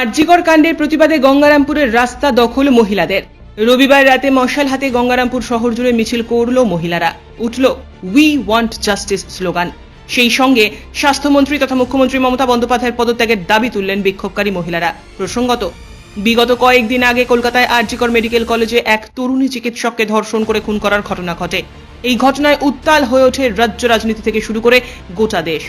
আরজিকর কাণ্ডের প্রতিবাদে গঙ্গারামপুরের রাস্তা দখল মহিলাদের। রবিবার রাতে মশাল হাতে গঙ্গারামপুর শহর জুড়ে মিছিল করল মহিলারা। উঠল উই ওয়ান্ট জাস্টিস স্লোগান। সেই সঙ্গে স্বাস্থ্যমন্ত্রী তথা মুখ্যমন্ত্রী মমতা বন্দ্যোপাধ্যায়ের পদত্যাগের দাবি তুললেন বিক্ষোভকারী মহিলারা। প্রসঙ্গত, বিগত কয়েকদিন আগে কলকাতায় আরজিকর মেডিকেল কলেজে এক তরুণী চিকিৎসককে ধর্ষণ করে খুন করার ঘটনা ঘটে। এই ঘটনায় উত্তাল হয়ে ওঠে রাজ্য রাজনীতি থেকে শুরু করে গোটা দেশ।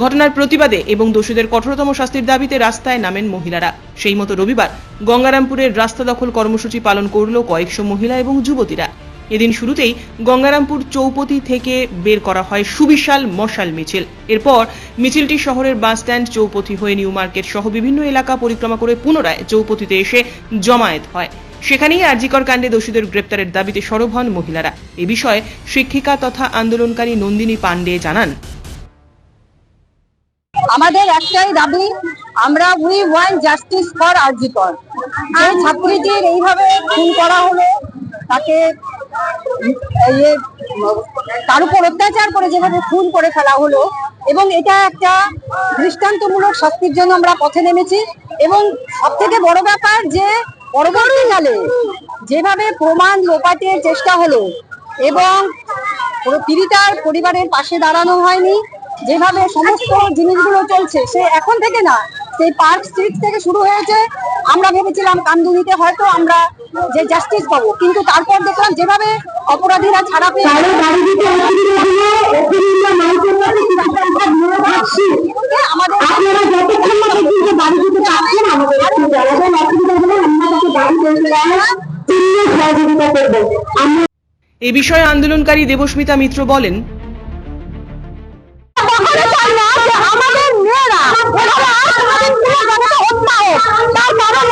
ঘটনার প্রতিবাদে এবং দোষীদের কঠোরতম শাস্তির দাবিতে রাস্তায় নামেন মহিলারা। সেই মতো রবিবার গঙ্গারামপুরের রাস্তা দখল কর্মসূচি পালন করল কয়েকশো মহিলা এবং যুবতীরা। এদিন শুরুতেই গঙ্গারামপুর চৌপতি থেকে বের করা হয় সুবিশাল মশাল মিছিল। এরপর মিছিলটি শহরের বাসস্ট্যান্ড চৌপতি হয়ে নিউ মার্কেট সহ বিভিন্ন এলাকা পরিক্রমা করে পুনরায় চৌপতিতে এসে জমায়েত হয়। সেখানেই আরজিকর কাণ্ডে দোষীদের গ্রেপ্তারের দাবিতে সরব হন মহিলারা। এ বিষয়ে শিক্ষিকা তথা আন্দোলনকারী নন্দিনী পাণ্ডে জানান। আমাদের একটাই দাবি আমরা we want justice for RG Kar. যে ছাত্রীটির এইভাবে খুন করা হলো তাকে ইয়ে, তার উপর অত্যাচার করে যেভাবে খুন করে ফেলা হলো এবং এটা একটা দৃষ্টান্তমূলক শাস্তির জন্য আমরা পথে নেমেছি এবং সব থেকে বড় ব্যাপার যে পরবর্তীকালে যেভাবে প্রমাণ লোপাটের চেষ্টা হলো এবং পীড়িতার পরিবারের পাশে দাঁড়ানো হয়নি যেভাবে সমস্ত জিনিসগুলো চলছে সে এখন থেকে না সেই পার্ক স্ট্রিট থেকে শুরু হয়েছে। আমরা ভেবেছিলাম কামদুনিতে হয়তো আমরা যে জাস্টিস পাবো কিন্তু তারপর দেখলাম যেভাবে অপরাধীরা ছাড়া পেয়ে এ বিষয়ে আন্দোলনকারী দেবস্মিতা মিত্র বলেন তার কারণ